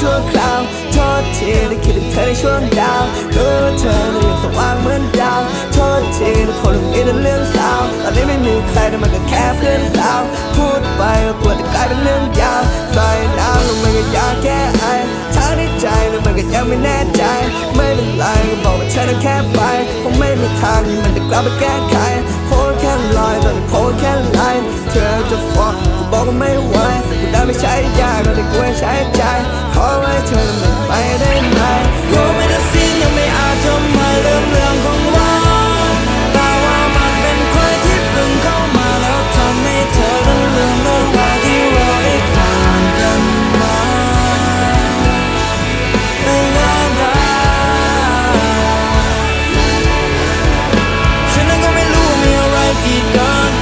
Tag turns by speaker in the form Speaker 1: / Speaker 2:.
Speaker 1: ชั่วคราวโทษทีที่คิดถึงเธอในช่วงดาวรู้ว่าเธอนั้นยังสว่างเหมือนดาวโทษทีที่คนมีแต่เรื่องเศร้าตอนนี้ไม่มีใครแต่มันก็แค่เพื่อนสาวพูดไปก็กลัวจะกลายเป็นเรื่องยาวใส่น้ำลงมันก็ยากแก้ไอทั้งในใจแล้วมันก็ยังไม่แน่ใจ ไม่เป็นไรก็บอกว่าเธอนั้นแค่ไปคงไม่มีทางที่มันจะกลับไปแก้ไขโค บอกว่ไม่ไหวกูได้ไม่ใช้ยากแต่กูใช้ใจ